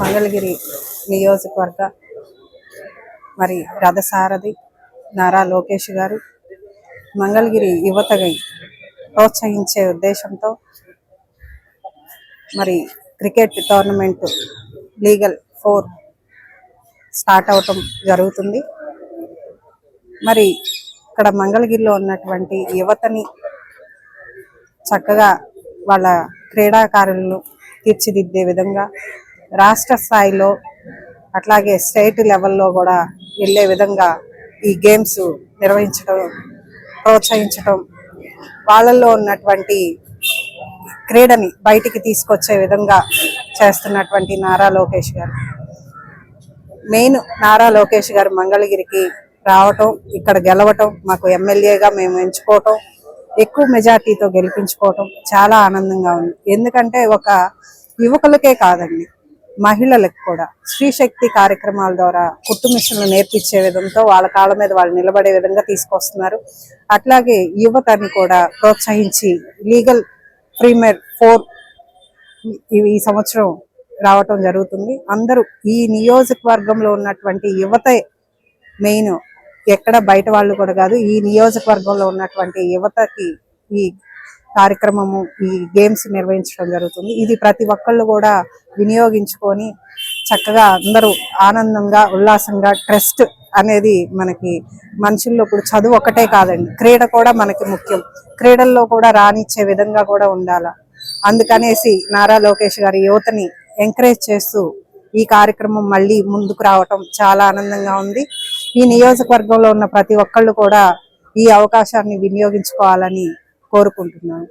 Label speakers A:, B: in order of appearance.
A: మంగళగిరి నియోజకవర్గ మరి రథసారథి నారా లోకేష్ గారు మంగళగిరి యువతని ప్రోత్సహించే ఉద్దేశంతో మరి cricket tournament legal four start అవటం జరుగుతుంది. మరి ఇక్కడ మంగళగిరిలో ఉన్నటువంటి యువతని చక్కగా వాళ్ళ క్రీడాకారులను తీర్చిదిద్దే విధంగా రాష్ట్ర స్థాయిలో అట్లాగే స్టేట్ లెవెల్లో కూడా వెళ్ళే విధంగా ఈ గేమ్స్ నిర్వహించడం ప్రోత్సహించడం వాళ్ళల్లో ఉన్నటువంటి క్రీడని బయటికి తీసుకొచ్చే విధంగా చేస్తున్నటువంటి నారా లోకేష్ గారు. మెయిన్ నారా లోకేష్ గారు మంగళగిరికి రావటం ఇక్కడ గెలవటం మాకు ఎమ్మెల్యేగా మేము ఎంచుకోవటం ఎక్కువ మెజార్టీతో గెలిపించుకోవటం చాలా ఆనందంగా ఉంది. ఎందుకంటే ఒక యువకులకే కాదండి మహిళలకు కూడా స్త్రీ శక్తి కార్యక్రమాల ద్వారా కుట్టు మిషన్లు నేర్పించే విధంతో వాళ్ళ కాళ్ళ మీద వాళ్ళు నిలబడే విధంగా తీసుకొస్తున్నారు. అట్లాగే యువతని కూడా ప్రోత్సహించి లీగల్ ప్రీమియర్ ఫోర్ ఈ- ఈ సంవత్సరం రావటం జరుగుతుంది. అందరూ ఈ నియోజకవర్గంలో ఉన్నటువంటి యువతే మెయిన్ ఎక్కడ బయట వాళ్ళు కూడా కాదు ఈ నియోజకవర్గంలో ఉన్నటువంటి యువతకి ఈ కార్యక్రమము ఈ గేమ్స్ నిర్వహించడం జరుగుతుంది. ఇది ప్రతి ఒక్కళ్ళు కూడా వినియోగించుకొని చక్కగా అందరూ ఆనందంగా ఉల్లాసంగా ట్రస్ట్ అనేది మనకి మనుషుల్లో ఇప్పుడు చదువు ఒకటే కాదండి. క్రీడ కూడా మనకి ముఖ్యం. క్రీడల్లో కూడా రానిచ్చే విధంగా కూడా ఉండాల. అందుకనేసి నారా లోకేష్ గారి యువతని ఎంకరేజ్ చేస్తూ ఈ కార్యక్రమం మళ్ళీ ముందుకు రావటం చాలా ఆనందంగా ఉంది. ఈ నియోజకవర్గంలో ఉన్న ప్రతి ఒక్కళ్ళు కూడా ఈ అవకాశాన్ని వినియోగించుకోవాలని కోరుకుంటున్నాను.